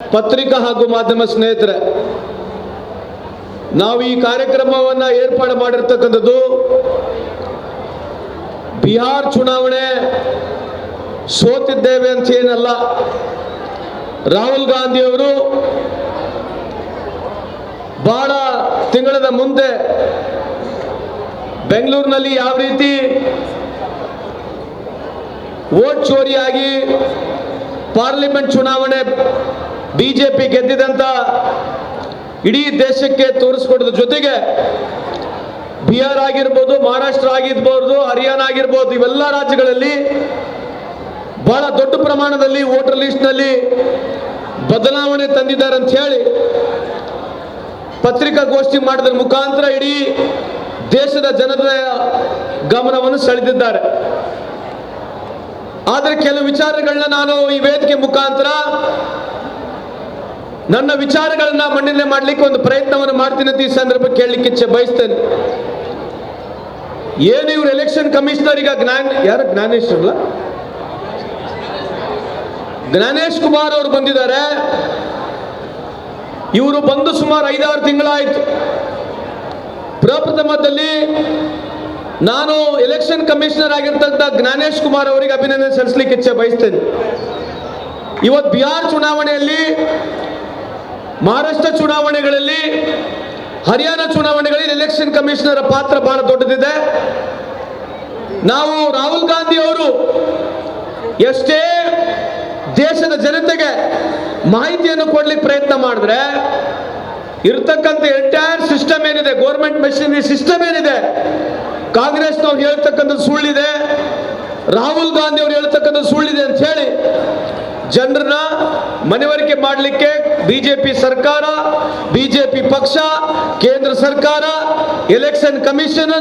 ಪತ್ರಿಕಾ ಹಾಗೂ ಮಾಧ್ಯಮ ಸ್ನೇಹಿತರೆ, ನಾವು ಈ ಕಾರ್ಯಕ್ರಮವನ್ನ ಏರ್ಪಾಡು ಮಾಡಿರ್ತಕ್ಕಂಥದ್ದು ಬಿಹಾರ್ ಚುನಾವಣೆ ಸೋತಿದ್ದೇವೆ ಅಂತ ಏನಲ್ಲ. ರಾಹುಲ್ ಗಾಂಧಿ ಅವರು ಬಹಳ ತಿಂಗಳದ ಮುಂದೆ ಬೆಂಗಳೂರಿನಲ್ಲಿ ಯಾವ ರೀತಿ ವೋಟ್ ಚೋರಿಯಾಗಿ ಪಾರ್ಲಿಮೆಂಟ್ ಚುನಾವಣೆ ಬಿಜೆಪಿ ಗೆದ್ದಿದಂತ ಇಡೀ ದೇಶಕ್ಕೆ ತೋರಿಸ್ಕೊಡೋದ್ರ ಜೊತೆಗೆ ಬಿಹಾರ್ ಆಗಿರ್ಬೋದು, ಮಹಾರಾಷ್ಟ್ರ ಆಗಿರ್ಬೋದು, ಹರಿಯಾಣ ಆಗಿರ್ಬೋದು, ಇವೆಲ್ಲ ರಾಜ್ಯಗಳಲ್ಲಿ ಬಹಳ ದೊಡ್ಡ ಪ್ರಮಾಣದಲ್ಲಿ ವೋಟರ್ ಲಿಸ್ಟ್ನಲ್ಲಿ ಬದಲಾವಣೆ ತಂದಿದ್ದಾರೆ ಅಂತ ಹೇಳಿ ಪತ್ರಿಕಾಗೋಷ್ಠಿ ಮಾಡಿದ್ರ ಮುಖಾಂತರ ಇಡೀ ದೇಶದ ಜನರ ಗಮನವನ್ನು ಸೆಳೆದಿದ್ದಾರೆ. ಆದರೆ ಕೆಲವು ವಿಚಾರಗಳನ್ನ ನಾನು ಈ ವೇದಿಕೆ ಮುಖಾಂತರ ನನ್ನ ವಿಚಾರಗಳನ್ನ ಮಂಡನೆ ಮಾಡಲಿಕ್ಕೆ ಒಂದು ಪ್ರಯತ್ನವನ್ನು ಮಾಡ್ತೀನಿ ಅಂತ ಈ ಸಂದರ್ಭ ಕೇಳಲಿಕ್ಕೆ ಇಚ್ಛೆ ಬಯಸ್ತೇನೆ. ಏನು ಇವ್ರು ಎಲೆಕ್ಷನ್ ಕಮಿಷನರ್ ಈಗ ಜ್ಞಾನ, ಯಾರು ಜ್ಞಾನೇಶ್ ಅಲ್ಲ ಜ್ಞಾನೇಶ್ ಕುಮಾರ್ ಅವರು ಬಂದಿದ್ದಾರೆ. ಇವರು ಬಂದು ಸುಮಾರು ಐದಾರು ತಿಂಗಳಾಯಿತು. ಪ್ರಪ್ರಥಮದಲ್ಲಿ ನಾನು ಎಲೆಕ್ಷನ್ ಕಮಿಷನರ್ ಆಗಿರ್ತಕ್ಕಂಥ ಜ್ಞಾನೇಶ್ ಕುಮಾರ್ ಅವರಿಗೆ ಅಭಿನಂದನೆ ಸಲ್ಲಿಸಲಿಕ್ಕೆ ಇಚ್ಛೆ ಬಯಸ್ತೇನೆ. ಇವತ್ತು ಬಿಹಾರ್ ಚುನಾವಣೆಯಲ್ಲಿ ಮಹಾರಾಷ್ಟ್ರ ಚುನಾವಣೆಗಳಲ್ಲಿ, ಹರಿಯಾಣ ಚುನಾವಣೆಗಳಲ್ಲಿ ಎಲೆಕ್ಷನ್ ಕಮಿಷನರ್ ಪಾತ್ರ ಬಹಳ ದೊಡ್ಡದಿದೆ. ನಾವು ರಾಹುಲ್ ಗಾಂಧಿ ಅವರು ಎಷ್ಟೇ ದೇಶದ ಜನತೆಗೆ ಮಾಹಿತಿಯನ್ನು ಕೊಡ್ಲಿಕ್ಕೆ ಪ್ರಯತ್ನ ಮಾಡಿದ್ರೆ, ಇರ್ತಕ್ಕಂಥ ಎಂಟೈರ್ ಸಿಸ್ಟಮ್ ಏನಿದೆ ಗೋರ್ಮೆಂಟ್ ಮೆಷಿನರಿ ಸಿಸ್ಟಮ್ ಏನಿದೆ, ಕಾಂಗ್ರೆಸ್ನವ್ರು ಹೇಳ್ತಕ್ಕಂಥ ಸುಳ್ಳಿದೆ, ರಾಹುಲ್ ಗಾಂಧಿ ಅವರು ಹೇಳ್ತಕ್ಕಂಥ ಸುಳ್ಳಿದೆ ಅಂತ ಹೇಳಿ, ಜನರನ್ನ ಮನವರಿಕೆ ಮಾಡಲಿಕ್ಕೆ ಬಿಜೆಪಿ ಸರ್ಕಾರ, ಬಿಜೆಪಿ ಪಕ್ಷ, ಕೇಂದ್ರ ಸರ್ಕಾರ ಎಲೆಕ್ಷನ್ ಕಮಿಷನ್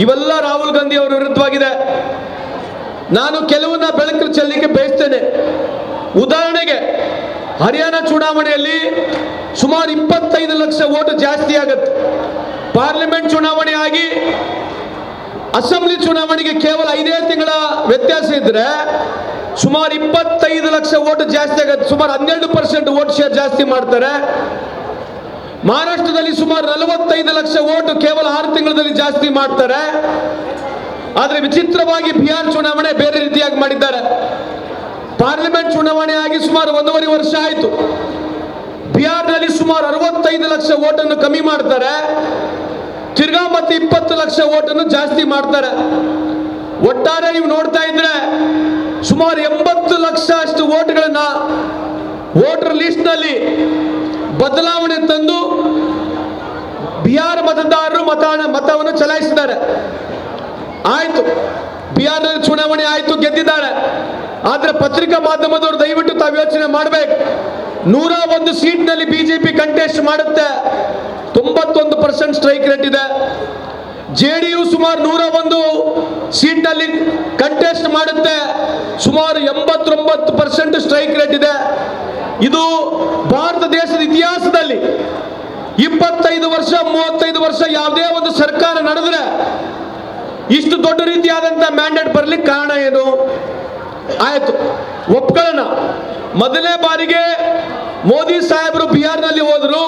ಇವೆಲ್ಲ ರಾಹುಲ್ ಗಾಂಧಿ ಅವರ ವಿರುದ್ಧವಾಗಿದೆ. ನಾನು ಕೆಲವನ್ನ ಬೆಳಕು ಚೆಲ್ಲಿಕ್ಕೆ ಬಯಸ್ತೇನೆ. ಉದಾಹರಣೆಗೆ, ಹರಿಯಾಣ ಚುನಾವಣೆಯಲ್ಲಿ ಸುಮಾರು ಇಪ್ಪತ್ತೈದು ಲಕ್ಷ ಓಟು ಜಾಸ್ತಿ ಆಗತ್ತೆ. ಪಾರ್ಲಿಮೆಂಟ್ ಚುನಾವಣೆ ಆಗಿ ಅಸೆಂಬ್ಲಿ ಚುನಾವಣೆಗೆ ಕೇವಲ ಐದೇ ತಿಂಗಳ ವ್ಯತ್ಯಾಸ ಇದ್ರೆ ಸುಮಾರು ಇಪ್ಪತ್ತೈದು ಲಕ್ಷ ಓಟು ಜಾಸ್ತಿ ಆಗುತ್ತೆ. ಸುಮಾರು ಹನ್ನೆರಡು ಪರ್ಸೆಂಟ್ ಓಟ್ ಶೇರ್ ಜಾಸ್ತಿ ಮಾಡ್ತಾರೆ. ಮಹಾರಾಷ್ಟ್ರದಲ್ಲಿ ಸುಮಾರು ನಲವತ್ತೈದು ಲಕ್ಷ ಓಟು ಕೇವಲ ಆರು ತಿಂಗಳಲ್ಲಿ ಜಾಸ್ತಿ ಮಾಡ್ತಾರೆ. ಆದರೆ ವಿಚಿತ್ರವಾಗಿ ಬಿಹಾರ್ ಚುನಾವಣೆ ಬೇರೆ ರೀತಿಯಾಗಿ ಮಾಡಿದ್ದಾರೆ. ಪಾರ್ಲಿಮೆಂಟ್ ಚುನಾವಣೆ ಆಗಿ ಸುಮಾರು ಒಂದೂವರೆ ವರ್ಷ ಆಯಿತು. ಬಿಹಾರ್ನಲ್ಲಿ ಸುಮಾರು ಅರವತ್ತೈದು ಲಕ್ಷ ಓಟನ್ನು ಕಮ್ಮಿ ಮಾಡ್ತಾರೆ. ತಿರ್ಗಾ ಮತ್ತೆ ಇಪ್ಪತ್ತು ಲಕ್ಷ ಓಟನ್ನು ಜಾಸ್ತಿ ಮಾಡ್ತಾರೆ. ಒಟ್ಟಾರೆ ನೀವು ನೋಡ್ತಾ ಇದ್ರೆ ಸುಮಾರು ಎಂಬತ್ತು ಲಕ್ಷ ಅಷ್ಟು ಓಟ್ಗಳನ್ನ ವೋಟರ್ ಲಿಸ್ಟ್ನಲ್ಲಿ ಬದಲಾವಣೆ ತಂದು ಬಿಹಾರ ಮತದಾರರು ಮತ ಮತವನ್ನು ಚಲಾಯಿಸಿದ್ದಾರೆ. ಆಯ್ತು ಬಿಹಾರ್ನಲ್ಲಿ ಚುನಾವಣೆ ಆಯ್ತು, ಗೆದ್ದಿದ್ದಾರೆ. ಆದ್ರೆ ಪತ್ರಿಕಾ ಮಾಧ್ಯಮದವರು ದಯವಿಟ್ಟು ತಾವು ಯೋಚನೆ ಮಾಡಬೇಕು. ನೂರ ಒಂದು ಸೀಟ್ನಲ್ಲಿ ಬಿಜೆಪಿ ಕಂಟೆಸ್ಟ್ ಮಾಡುತ್ತೆ. ತೊಂಬತ್ತೊಂದು ಪರ್ಸೆಂಟ್ ಸ್ಟ್ರೈಕ್ ರೇಟ್ ಇದೆ. ಜೆ ಡಿ ಯು ಸುಮಾರು ನೂರ ಒಂದು ಸೀಟ್ನಲ್ಲಿ ಕಂಟೆಸ್ಟ್ ಮಾಡುತ್ತೆ. ಸುಮಾರು ಎಂಬತ್ತೊಂಬತ್ತು ಪರ್ಸೆಂಟ್ ಸ್ಟ್ರೈಕ್ ರೇಟ್ ಇದೆ. ಇದು ಭಾರತ ದೇಶದ ಇತಿಹಾಸದಲ್ಲಿ ಇಪ್ಪತ್ತೈದು ವರ್ಷ, ಮೂವತ್ತೈದು ವರ್ಷ ಯಾವುದೇ ಒಂದು ಸರ್ಕಾರ ನಡೆದ್ರೆ ಇಷ್ಟು ದೊಡ್ಡ ರೀತಿಯಾದಂತ ಮ್ಯಾಂಡೇಟ್ ಬರಲಿಕ್ಕೆ ಕಾರಣ ಏನು? ಆಯ್ತು. ಒಪ್ಕೊಳ್ಳೋಣ. ಮೊದಲನೇ ಬಾರಿಗೆ ಮೋದಿ ಸಾಹೇಬರು ಬಿಹಾರ್ನಲ್ಲಿ ಹೋದ್ರು.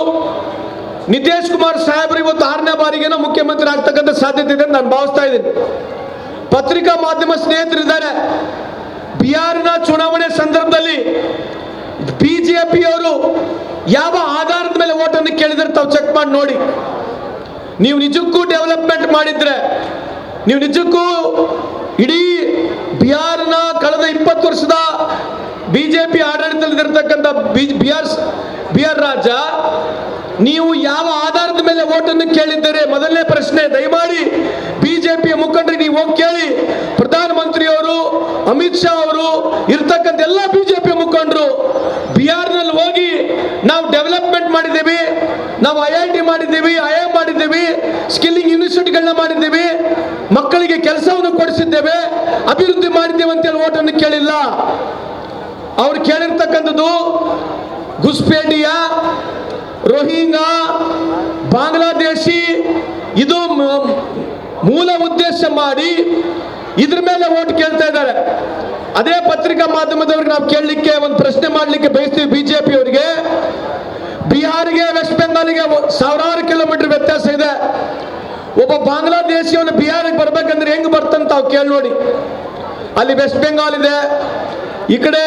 ನಿತೀಶ್ ಕುಮಾರ್ ಸಾಹೇಬರು ಇವತ್ತು ಆರನೇ ಬಾರಿಗೇನೋ ಮುಖ್ಯಮಂತ್ರಿ ಆಗ್ತಕ್ಕಂಥ ಸಾಧ್ಯತೆ ಇದೆ ನಾನು ಭಾವಿಸ್ತಾ ಇದ್ದೀನಿ. ಪತ್ರಿಕಾ ಮಾಧ್ಯಮ ಸ್ನೇಹಿತರಿದ್ದಾರೆ. ಬಿಹಾರ್ನ ಚುನಾವಣೆ ಸಂದರ್ಭದಲ್ಲಿ ಬಿಜೆಪಿಯವರು ಯಾವ ಆಧಾರದ ಮೇಲೆ ಓಟನ್ನು ಕೇಳಿದ್ರೆ ತಾವು ಚೆಕ್ ಮಾಡಿ ನೋಡಿ. ನೀವು ನಿಜಕ್ಕೂ ಡೆವಲಪ್ಮೆಂಟ್ ಮಾಡಿದ್ರೆ, ನೀವು ನಿಜಕ್ಕೂ ಇಡೀ ಬಿಹಾರ್ನ ಕಳೆದ ಇಪ್ಪತ್ತು ವರ್ಷದ ಬಿಜೆಪಿ ಆಡಳಿತದಲ್ಲಿರ್ತಕ್ಕಂಥ ಬಿಹಾರ್ ಬಿಹಾರ್ ರಾಜ್ಯ ನೀವು ಯಾವ ಆಧಾರದ ಮೇಲೆ ಓಟನ್ನು ಕೇಳಿದ್ದರೆ? ಮೊದಲನೇ ಪ್ರಶ್ನೆ, ದಯಮಾಡಿ ಬಿಜೆಪಿಯ ಮುಖಂಡರಿಗೆ ನೀವು ಹೋಗಿ ಕೇಳಿ. ಪ್ರಧಾನಮಂತ್ರಿಯವರು, ಅಮಿತ್ ಶಾ ಅವರು ಇರ್ತಕ್ಕಂಥ ಎಲ್ಲ ಬಿಜೆಪಿ ಮುಖಂಡರು, ಬಿಹಾರ್ನಲ್ಲಿ ಹೋಗಿ ನಾವು ಡೆವಲಪ್ಮೆಂಟ್ ಮಾಡಿದ್ದೀವಿ, ನಾವು ಐ ಐ ಟಿ ಮಾಡಿದ್ದೀವಿ, ಐ ಎಂ ಮಾಡಿದ್ದೀವಿ, ಸ್ಕಿಲ್ಲಿಂಗ್ ಯೂನಿವರ್ಸಿಟಿಗಳನ್ನ ಮಾಡಿದ್ದೀವಿ, ಮಕ್ಕಳಿಗೆ ಕೆಲಸವನ್ನು ಕೊಡಿಸಿದ್ದೇವೆ, ಅಭಿವೃದ್ಧಿ ಮಾಡಿದ್ದೇವೆ ಅಂತೇಳಿ ಓಟನ್ನು ಕೇಳಿಲ್ಲ. ಅವ್ರು ಕೇಳಿರ್ತಕ್ಕಂಥದ್ದು ಗುಸ್ಪೇಟಿಯ ರೋಹಿಂಗಾ ಬಾಂಗ್ಲಾದೇಶಿ ಇದು ಮ- ಮೂಲ ಉದ್ದೇಶ ಮಾಡಿ ಇದ್ರ ಮೇಲೆ ಓಟ್ ಕೇಳ್ತಾ ಇದ್ದಾರೆ. ಅದೇ ಪತ್ರಿಕಾ ಮಾಧ್ಯಮದವ್ರಿಗೆ ನಾವು ಕೇಳಲಿಕ್ಕೆ ಒಂದು ಪ್ರಶ್ನೆ ಮಾಡಲಿಕ್ಕೆ ಬಯಸ್ತೀವಿ ಬಿಜೆಪಿ ಅವರಿಗೆ. ಬಿಹಾರಿಗೆ, ವೆಸ್ಟ್ ಬೆಂಗಾಲಿಗೆ ಸಾವಿರಾರು ಕಿಲೋಮೀಟರ್ ವ್ಯತ್ಯಾಸ ಇದೆ. ಒಬ್ಬ ಬಾಂಗ್ಲಾದೇಶಿಯವನು ಬಿಹಾರಿಗೆ ಬರ್ಬೇಕಂದ್ರೆ ಹೆಂಗ್ ಬರ್ತಂತ ತಾವು ಕೇಳಿ ನೋಡಿ. ಅಲ್ಲಿ ವೆಸ್ಟ್ ಬೆಂಗಾಲ್ ಇದೆ. ಈ ಕಡೆ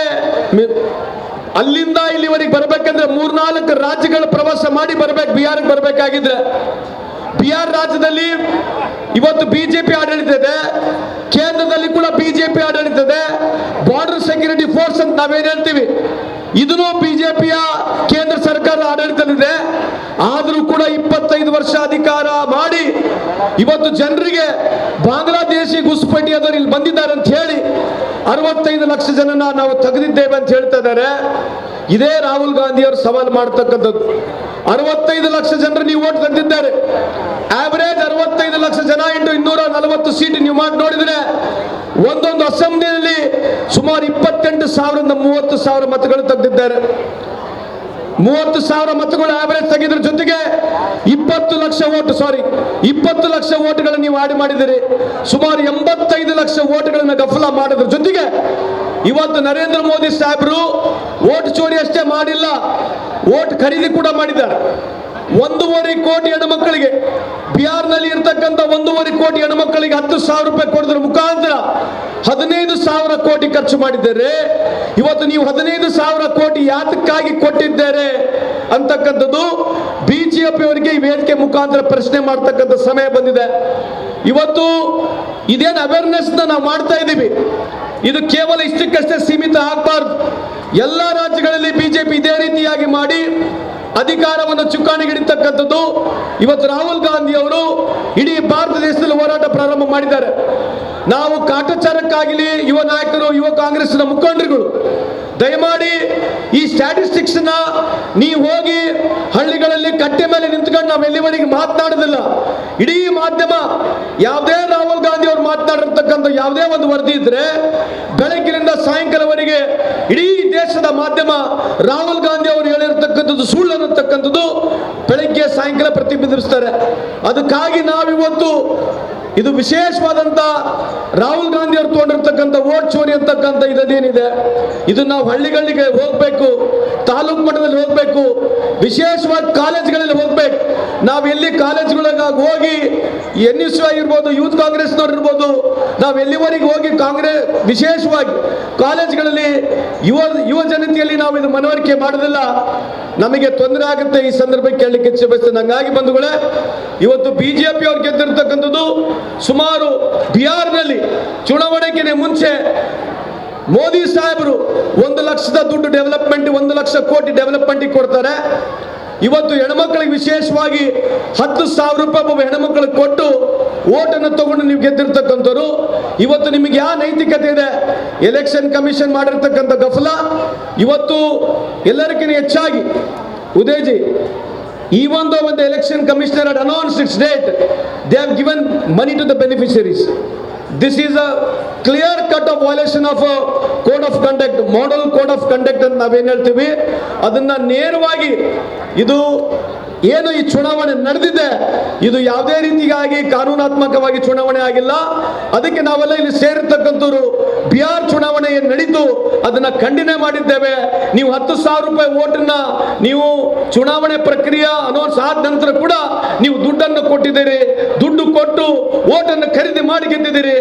ಅಲ್ಲಿಂದ ಇಲ್ಲಿವರೆಗೆ ಬರ್ಬೇಕಂದ್ರೆ ಮೂರ್ನಾಲ್ಕು ರಾಜ್ಯಗಳ ಪ್ರವಾಸ ಮಾಡಿ ಬರ್ಬೇಕು, ಬಿಹಾರಿಗೆ ಬರ್ಬೇಕಾಗಿದ್ರೆ. ಬಿಹಾರ್ ರಾಜ್ಯದಲ್ಲಿ ಇವತ್ತು ಬಿಜೆಪಿ ಆಡಳಿತ ಇದೆ. ಕೇಂದ್ರದಲ್ಲಿ ಕೂಡ ಬಿಜೆಪಿ ಆಡಳಿತ ಇದೆ. ಬಾರ್ಡರ್ ಸೆಕ್ಯೂರಿಟಿ ಫೋರ್ಸ್ ಅಂತ ನಾವೇನ್ ಹೇಳ್ತೀವಿ? ಇದನ್ನು ಬಿಜೆಪಿಯ ಕೇಂದ್ರ ಸರ್ಕಾರ ಆಡಳಿತದಲ್ಲಿದೆ. ಆದರೂ ಕೂಡ ಇಪ್ಪತ್ತೈದು ವರ್ಷ ಅಧಿಕಾರ ಮಾಡಿ ಇವತ್ತು ಜನರಿಗೆ ಬಾಂಗ್ಲಾದೇಶಿ ಗುಸ್ಪಟಿ ಆದವರು ಇಲ್ಲಿ ಬಂದಿದ್ದಾರೆ ಅಂತ ಹೇಳಿ ಅರವತ್ತೈದು ಲಕ್ಷ ಜನನ ನಾವು ತೆಗೆದಿದ್ದೇವೆ ಅಂತ ಹೇಳ್ತಾ ಇದ್ದಾರೆ. ಇದೇ ರಾಹುಲ್ ಗಾಂಧಿ ಅವರು ಸವಾಲು ಮಾಡ್ತಕ್ಕಂಥದ್ದು. ಅರವತ್ತೈದು ಲಕ್ಷ ಜನರು ನೀವು ಓಟ್ ತೆಗೆದಿದ್ದಾರೆ. ಆವರೇಜ್ ಅರವತ್ತೈದು ಲಕ್ಷ ಜನ ಇಂಟು ಇನ್ನೂರ ನಲವತ್ತು ಸೀಟ್ ನೀವು ಮಾಡಿ ನೋಡಿದ್ರೆ ಸುಮಾರು ಸಾವಿರದಿಂದ ಮೂವತ್ತು ಸಾವಿರ ಮತಗಳು ತೆಗೆದಿದ್ದಾರೆ. ಮೂವತ್ತು ಸಾವಿರ ಮತಗಳು ಆವರೇಜ್ ತೆಗೆದ್ರ ಜೊತೆಗೆ ಇಪ್ಪತ್ತು ಲಕ್ಷ ಓಟ್ ಸಾರಿ ಇಪ್ಪತ್ತು ಲಕ್ಷ ಓಟ್ಗಳನ್ನು ನೀವು ಆಡಿ ಮಾಡಿದಿರಿ ಸುಮಾರು ಎಂಬತ್ತೈದು ಲಕ್ಷ ಓಟ್ಗಳನ್ನ ಗಫಲ ಮಾಡಿದ್ರ. ಜೊತೆಗೆ ಇವತ್ತು ನರೇಂದ್ರ ಮೋದಿ ಸಾಹೇಬರು ಓಟ್ ಚೋರಿ ಅಷ್ಟೇ ಮಾಡಿಲ್ಲ ಓಟ್ ಖರೀದಿ ಕೂಡ ಮಾಡಿದ್ದಾರೆ. ಒಂದೂವರೆ ಕೋಟಿ ಹೆಣ್ಮಕ್ಕಳಿಗೆ ಬಿಹಾರ್ನಲ್ಲಿ ಇರ್ತಕ್ಕಂಥ ಒಂದೂವರೆ ಕೋಟಿ ಹೆಣ್ಮಕ್ಕಳಿಗೆ ಹತ್ತು ಸಾವಿರ ರೂಪಾಯಿ ಕೊಡೋದ್ರ ಮುಖಾಂತರ ಹದಿನೈದು ಸಾವಿರ ಕೋಟಿ ಖರ್ಚು ಮಾಡಿದ್ದಾರೆ. ಇವತ್ತು ನೀವು ಹದಿನೈದು ಸಾವಿರ ಕೋಟಿ ಯಾತಕ್ಕಾಗಿ ಕೊಟ್ಟಿದ್ದಾರೆ ಅಂತಕ್ಕಂಥದ್ದು ಬಿಜೆಪಿ ಅವರಿಗೆ ಈ ವೇದಿಕೆ ಮುಖಾಂತರ ಪ್ರಶ್ನೆ ಮಾಡ್ತಕ್ಕಂಥ ಸಮಯ ಬಂದಿದೆ. ಇವತ್ತು ಇದೇನು ಅವೇರ್ನೆಸ್ ನಾವು ಮಾಡ್ತಾ ಇದ್ದೀವಿ ಇದು ಕೇವಲ ಇಷ್ಟಕ್ಕಷ್ಟೇ ಸೀಮಿತ ಆಗಬಾರ್ದು. ಎಲ್ಲ ರಾಜ್ಯಗಳಲ್ಲಿ ಬಿಜೆಪಿ ಇದೇ ರೀತಿಯಾಗಿ ಮಾಡಿ ಅಧಿಕಾರವನ್ನು ಚುಕ್ಕಾಣಿಗಿಡಿತಕ್ಕಂಥದ್ದು ಇವತ್ತು ರಾಹುಲ್ ಗಾಂಧಿ ಅವರು ಇಡೀ ಭಾರತ ದೇಶದಲ್ಲಿ ಹೋರಾಟ ಪ್ರಾರಂಭ ಮಾಡಿದ್ದಾರೆ. ನಾವು ಕಾಟಾಚಾರಕ್ಕಾಗಲಿ ಯುವ ನಾಯಕರು, ಯುವ ಕಾಂಗ್ರೆಸ್ನ ಮುಖಂಡರುಗಳು, ದಯಮಾಡಿ ಈ ಸ್ಟ್ಯಾಟಿಸ್ಟಿಕ್ಸ್ನ ನೀವು ಹೋಗಿ ಹಳ್ಳಿಗಳಲ್ಲಿ ಕಟ್ಟೆ ಮೇಲೆ ನಿಂತ್ಕೊಂಡು ನಾವು ಎಲ್ಲಿವರೆಗೆ ಮಾತನಾಡೋದಿಲ್ಲ? ಇಡೀ ಮಾಧ್ಯಮ ಯಾವುದೇ ರಾಹುಲ್ ಗಾಂಧಿ ಅವರು ಮಾತನಾಡಿರ್ತಕ್ಕಂಥ ಯಾವುದೇ ಒಂದು ವರದಿ ಇದ್ರೆ ಬೆಳಗ್ಗಿನಿಂದ ಸಾಯಂಕಾಲವರೆಗೆ ಇಡೀ ದೇಶದ ಮಾಧ್ಯಮ ರಾಹುಲ್ ಗಾಂಧಿ ಅವರು ಹೇಳಿರ್ತಕ್ಕಂಥದ್ದು ಸುಳ್ಳು ಅನ್ನತಕ್ಕಂಥದ್ದು ಬೆಳಗ್ಗೆ ಸಾಯಂಕಾಲ ಪ್ರತಿಬಿಂಬಿಸ್ತಾರೆ. ಅದಕ್ಕಾಗಿ ನಾವಿವತ್ತು ಇದು ವಿಶೇಷವಾದಂತ ರಾಹುಲ್ ಗಾಂಧಿ ಅವರು ತಗೊಂಡಿರ್ತಕ್ಕಂಥ ಓಟ್ ಚೋರಿ ಅಂತಕ್ಕಂಥ ಇದೇನಿದೆ? ಇದು ನಾವು ಹಳ್ಳಿಗಳಿಗೆ ಹೋಗ್ಬೇಕು. ತಾಲೂಕು ಮಟ್ಟದಲ್ಲಿ ಹೋಗ್ಬೇಕು, ವಿಶೇಷವಾಗಿ ಕಾಲೇಜ್ಗಳಲ್ಲಿ ಹೋಗ್ಬೇಕು. ನಾವು ಎಲ್ಲಿ ಕಾಲೇಜ್ಗಳಿಗೆ ಹೋಗಿ ಎನ್ ಎಸ್ ಆಗಿರ್ಬೋದು ಯೂತ್ ಕಾಂಗ್ರೆಸ್ನವ್ರು ಇರ್ಬೋದು, ನಾವು ಎಲ್ಲಿವರೆಗೆ ಹೋಗಿ ಕಾಂಗ್ರೆಸ್ ವಿಶೇಷವಾಗಿ ಕಾಲೇಜ್ಗಳಲ್ಲಿ ಯುವ ಯುವ ಜನತೆಯಲ್ಲಿ ನಾವು ಇದು ಮನವರಿಕೆ ಮಾಡೋದಿಲ್ಲ. ನಮಗೆ ತೊಂದರೆ ಆಗುತ್ತೆ ಈ ಸಂದರ್ಭಕ್ಕೆ ಕೇಳಲಿಕ್ಕೆ ಇಚ್ಛೆ ಬಯಸ್ತೇನೆ. ಹಂಗಾಗಿ ಬಂಧುಗಳೇ, ಇವತ್ತು ಬಿಜೆಪಿ ಅವ್ರು ಗೆದ್ದಿರ್ತಕ್ಕಂಥದ್ದು ಸುಮಾರು ಬಿಹಾರ್ನಲ್ಲಿ ಚುನಾವಣೆಗೆ ಮುಂಚೆ ಮೋದಿ ಸಾಹೇಬರು ಒಂದು ಲಕ್ಷದ ದುಡ್ಡು ಡೆವಲಪ್ಮೆಂಟ್ ಒಂದು ಲಕ್ಷ ಕೋಟಿ ಡೆವಲಪ್ಮೆಂಟ್ ಕೊಡ್ತಾರೆ. ಇವತ್ತು ಹೆಣ್ಮಕ್ಳಿಗೆ ವಿಶೇಷವಾಗಿ ಹತ್ತು ಸಾವಿರ ರೂಪಾಯಿ ಒಬ್ಬ ಹೆಣ್ಮಕ್ಳಿಗೆ ಕೊಟ್ಟು ಓಟನ್ನು ತಗೊಂಡು ನೀವು ಗೆದ್ದಿರ್ತಕ್ಕಂಥವ್ರು, ಇವತ್ತು ನಿಮಗೆ ಯಾವ ನೈತಿಕತೆ ಇದೆ? ಎಲೆಕ್ಷನ್ ಕಮಿಷನ್ ಮಾಡಿರ್ತಕ್ಕಂಥ ಗಫಲ, ಇವತ್ತು ಎಲ್ಲರಿಗಿಂತ ಹೆಚ್ಚಾಗಿ, ಉದಯಜಿ, ಈ ಒಂದು ಒಂದು election commissioner announce its date they have given money to the beneficiaries is a clear cut of violation of a code of conduct model code of conduct ಅಂತ ನಾವೇನ್ ಹೇಳ್ತೀವಿ ಅದನ್ನ ನೇರವಾಗಿ ಇದು ಏನು ಈ ಚುನಾವಣೆ ನಡೆದಿದೆ? ಇದು ಯಾವುದೇ ರೀತಿಗಾಗಿ ಕಾನೂನಾತ್ಮಕವಾಗಿ ಚುನಾವಣೆ ಆಗಿಲ್ಲ. ಅದಕ್ಕೆ ನಾವೆಲ್ಲ ಇಲ್ಲಿ ಸೇರಿರ್ತಕ್ಕಂಥವ್ರು ಬಿಹಾರ್ ಚುನಾವಣೆ ಏನ್ ನಡೀತು. ಅದನ್ನ ಖಂಡನೆ ಮಾಡಿದ್ದೇವೆ. ನೀವು ಹತ್ತು ಸಾವಿರ ರೂಪಾಯಿ ಓಟನ್ನ ನೀವು ಚುನಾವಣೆ ಪ್ರಕ್ರಿಯೆ ಅನೌನ್ಸ್ ಆದ ನಂತರ ಕೂಡ ನೀವು ದುಡ್ಡನ್ನು ಕೊಟ್ಟಿದ್ದೀರಿ. ದುಡ್ಡು ಕೊಟ್ಟು ಓಟನ್ನು ಖರೀದಿ ಮಾಡಿ ಗೆದ್ದಿದ್ದೀರಿ.